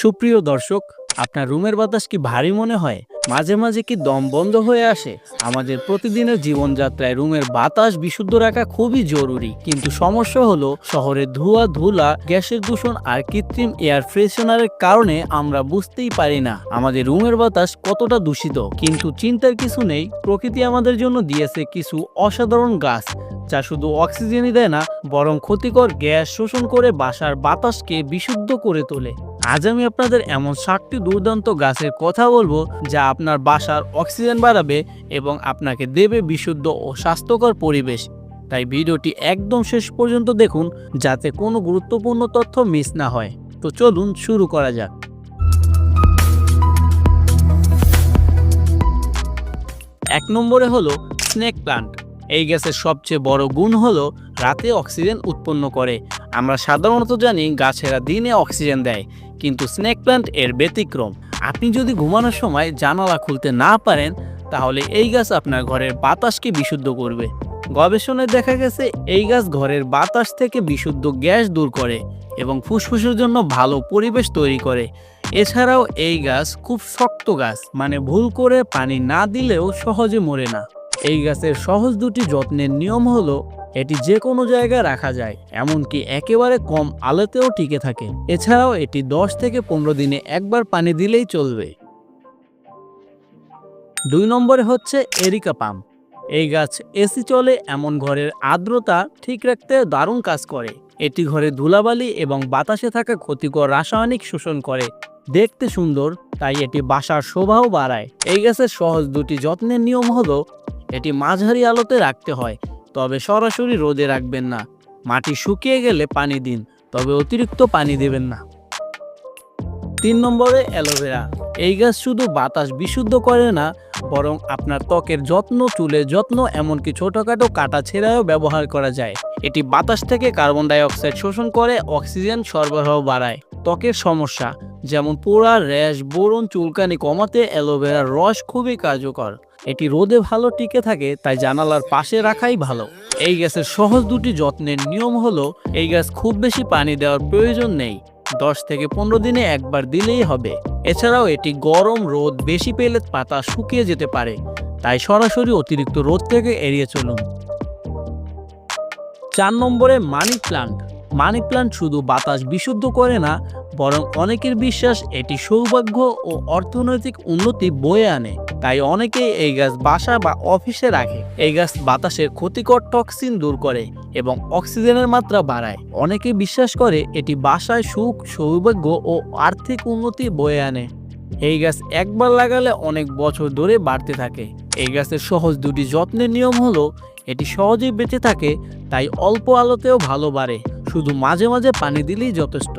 সুপ্রিয় দর্শক, আপনার রুমের বাতাস কি ভারী মনে হয়? মাঝে মাঝে কি দম বন্ধ হয়ে আসে? আমাদের প্রতিদিনের জীবনযাত্রায় রুমের বাতাস বিশুদ্ধ রাখা খুবই জরুরি। কিন্তু সমস্যা হলো শহরের ধোঁয়া, ধুলা, গ্যাসের দূষণ আর কৃত্রিম এয়ার ফ্রেশনারের কারণে আমরা বুঝতেই পারি না আমাদের রুমের বাতাস কতটা দূষিত। কিন্তু চিন্তার কিছু নেই, প্রকৃতি আমাদের জন্য দিয়েছে কিছু অসাধারণ গাছ, যা শুধু অক্সিজেনই দেয় না, বরং ক্ষতিকর গ্যাস শোষণ করে বাসার বাতাসকে বিশুদ্ধ করে তোলে। আজ আমি আপনাদের এমন সাতটি দুর্দান্ত গাছের কথা বলব যা আপনার বাসার অক্সিজেন বাড়াবে এবং আপনাকে দেবে বিশুদ্ধ ও স্বাস্থ্যকর পরিবেশ। তাই ভিডিওটি একদম শেষ পর্যন্ত দেখুন যাতে কোনো গুরুত্বপূর্ণ তথ্য মিস না হয়। তো চলুন শুরু করা যাক। এক নম্বরে হলো স্নেক প্লান্ট। এই গ্যাসের সবচেয়ে বড় গুণ হলো রাতে অক্সিজেন উৎপন্ন করে আমরা সাধারণত জানি গাছেরা দিনে অক্সিজেন দেয়, কিন্তু স্নেক প্লান্ট এর ব্যতিক্রম। আপনি যদি ঘুমানোর সময় জানালা খুলতে না পারেন, তাহলে এই গাছ আপনার ঘরের বাতাসকে বিশুদ্ধ করবে। গবেষণায় দেখা গেছে, এই গাছ ঘরের বাতাস থেকে বিশুদ্ধ গ্যাস দূর করে এবং ফুসফুসের জন্য ভালো পরিবেশ তৈরি করে। এছাড়াও এই গাছ খুব শক্ত গাছ মানে ভুল করে পানি না দিলেও সহজে মরে না। এই গাছের সহজ দুটি যত্নের নিয়ম হলো এটি যে কোনো জায়গায় রাখা যায়, এমনকি একেবারে কম আলোতেও টিকে থাকে। এছাড়াও এটি দশ থেকে পনেরো দিনে একবার পানি দিলেই চলবে। দুই নম্বরে হচ্ছে এরিকা পাম এই গাছ এসি চলে, এমন ঘরের আর্দ্রতা ঠিক রাখতে দারুণ কাজ করে। এটি ঘরে ধুলাবালি এবং বাতাসে থাকা ক্ষতিকর রাসায়নিক শোষণ করে। দেখতে সুন্দর, তাই এটি বাসার শোভাও বাড়ায়। এই গাছের সহজ দুটি যত্নের নিয়ম হলো, এটি মাঝারি আলোতে রাখতে হয় তবে সরাসরি রোদে রাখবেন না। মাটি শুকিয়ে গেলে পানি দিন, তবে অতিরিক্ত পানি দেবেন না। তিন নম্বরে অ্যালোভেরা। এই গাছ শুধু বাতাস বিশুদ্ধ করে না, বরং আপনার ত্বকের যত্ন, চুলের যত্ন, এমনকি ছোটোখাটো কাটা ছেঁড়াও ব্যবহার করা যায়। এটি বাতাস থেকে কার্বন ডাই অক্সাইড শোষণ করে অক্সিজেন সরবরাহ বাড়ায়। ত্বকের সমস্যা, যেমন পোড়া, র্যাশ, বোরন, চুলকানি কমাতে অ্যালোভেরার রস খুবই কার্যকর। এটি রোদে ভালো টিকে থাকে, তাই জানালার পাশে রাখাই ভালো। এই গাছের সহজ দুটি যত্নের নিয়ম হলো, এই গাছ খুব বেশি পানি দেওয়ার প্রয়োজন নেই, দশ থেকে পনেরো দিনে একবার দিলেই হবে। এছাড়াও এটি গরম রোদ বেশি পেলে পাতা শুকিয়ে যেতে পারে, তাই সরাসরি অতিরিক্ত রোদ থেকে এড়িয়ে চলুন। চার নম্বরে মানি প্লান্ট। মানি প্লান্ট শুধু বাতাস বিশুদ্ধ করে না, বরং অনেকের বিশ্বাস এটি সৌভাগ্য ও অর্থনৈতিক উন্নতি বয়ে আনে। তাই অনেকেই এই গাছ বাসা বা অফিসে রাখে। এই গাছ বাতাসের ক্ষতিকর টক্সিন দূর করে এবং অক্সিজেনের মাত্রা বাড়ায়। অনেকে বিশ্বাস করে এটি বাসায় সুখ, সৌভাগ্য ও আর্থিক উন্নতি বয়ে আনে। এই গাছ একবার লাগালে অনেক বছর ধরে বাড়তে থাকে। এই গাছের সহজ দুটি যত্নের নিয়ম হলো, এটি সহজেই বেঁচে থাকে, তাই অল্প আলোতেও ভালো বাড়ে। শুধু মাঝে মাঝে পানি দিলেই যথেষ্ট।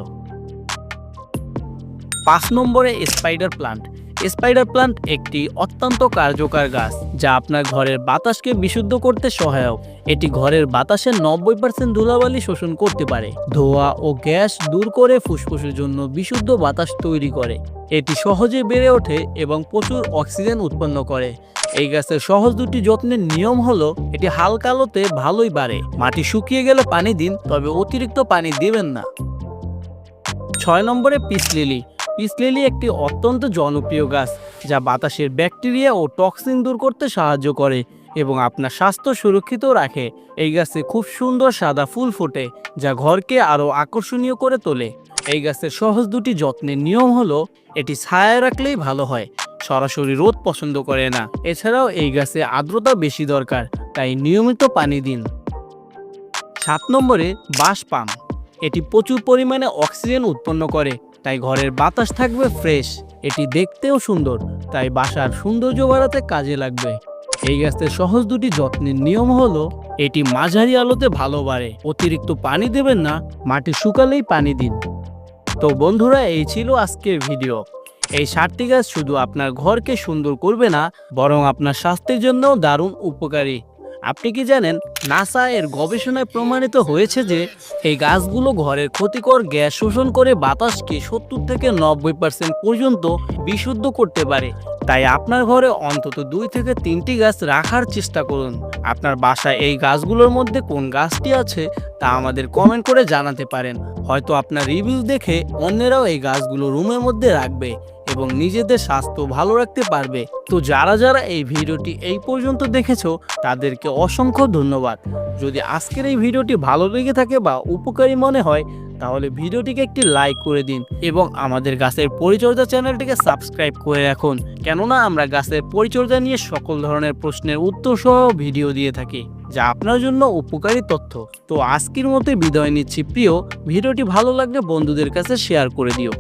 পাঁচ নম্বরে স্পাইডার প্লান্ট স্পাইডার প্লান্ট একটি অত্যন্ত কার্যকর গাছ, যা আপনার ঘরের বাতাসকে বিশুদ্ধ করতে সহায়ক। এটি ঘরের বাতাসের নব্বই পার্সেন্ট ধুলাবালি শোষণ করতে পারে। ধোঁয়া ও গ্যাস দূর করে ফুসফুসের জন্য বিশুদ্ধ বাতাস তৈরি করে। এটি সহজে বেড়ে ওঠে এবং প্রচুর অক্সিজেন উৎপন্ন করে। এই গাছের সহজ দুটি যত্নের নিয়ম হলো, এটি হালকা আলোতে ভালোই বাড়ে। মাটি শুকিয়ে গেলে পানি দিন, তবে অতিরিক্ত পানি দিবেন না। ছয় নম্বরে পিস লিলি। পিস লিলি একটি অত্যন্ত জনপ্রিয় গাছ, যা বাতাসের ব্যাকটেরিয়া ও টক্সিন দূর করতে সাহায্য করে এবং আপনার স্বাস্থ্য সুরক্ষিত রাখে। এই গাছে খুব সুন্দর সাদা ফুল ফোটে, যা ঘরকে আরও আকর্ষণীয় করে তোলে। এই গাছের সহজ দুটি যত্নের নিয়ম হলো, এটি ছায়া রাখলেই ভালো হয়, সরাসরি রোদ পছন্দ করে না। এছাড়াও এই গাছে আর্দ্রতা বেশি দরকার, তাই নিয়মিত পানি দিন। সাত নম্বরে বাঁশ পাম, এটি প্রচুর পরিমাণে অক্সিজেন উৎপন্ন করে তাই ঘরের বাতাস থাকবে ফ্রেশ, এটি দেখতেও সুন্দর, তাই বাসার সৌন্দর্য বাড়াতে কাজে লাগবে। এই গাছের সহজ দুটি যত্নের নিয়ম হলো, এটি মাঝারি আলোতে ভালো বাড়ে, অতিরিক্ত পানি দেবেন না, মাটি শুকালেই পানি দিন। তো বন্ধুরা, এই ছিল আজকের ভিডিও। এই সাতটি গাছ শুধু আপনার ঘরকে সুন্দর করবে না, বরং আপনার স্বাস্থ্যের জন্যও দারুণ উপকারী। আপনি কি জানেন, নাসা এর গবেষণায় প্রমাণিত হয়েছে যে এই গাছগুলো ঘরের ক্ষতিকর গ্যাস শোষণ করে বাতাসকে সত্তর থেকে নব্বই পার্সেন্ট পর্যন্ত বিশুদ্ধ করতে পারে। তাই আপনার ঘরে অন্তত দুই থেকে তিনটি গাছ রাখার চেষ্টা করুন। আপনার বাসায় এই গাছগুলোর মধ্যে কোন গাছটি আছে তা আমাদের কমেন্ট করে জানাতে পারেন। হয়তো আপনার রিভিউ দেখে অন্যেরাও এই গাছগুলো রুমের মধ্যে রাখবে। এবং নিজেদের স্বাস্থ্য ভালো রাখতে পারবে। তো যারা যারা এই ভিডিওটি এই পর্যন্ত দেখেছ, তাদেরকে অসংখ্য ধন্যবাদ। যদি আজকের এই ভিডিওটি ভালো লেগে থাকে বা উপকারী মনে হয়, তাহলে ভিডিওটিকে একটি লাইক করে দিন এবং আমাদের গাছের পরিচর্যা চ্যানেলটিকে সাবস্ক্রাইব করে রাখুন। কেননা আমরা গাছের পরিচর্যা নিয়ে সকল ধরনের প্রশ্নের উত্তর সহ ভিডিও দিয়ে থাকি, যা আপনার জন্য উপকারী তথ্য। তো আজকের মতো বিদায় নিচ্ছি। প্রিয়, ভিডিওটি ভালো লাগলে বন্ধুদের কাছে শেয়ার করে দিও।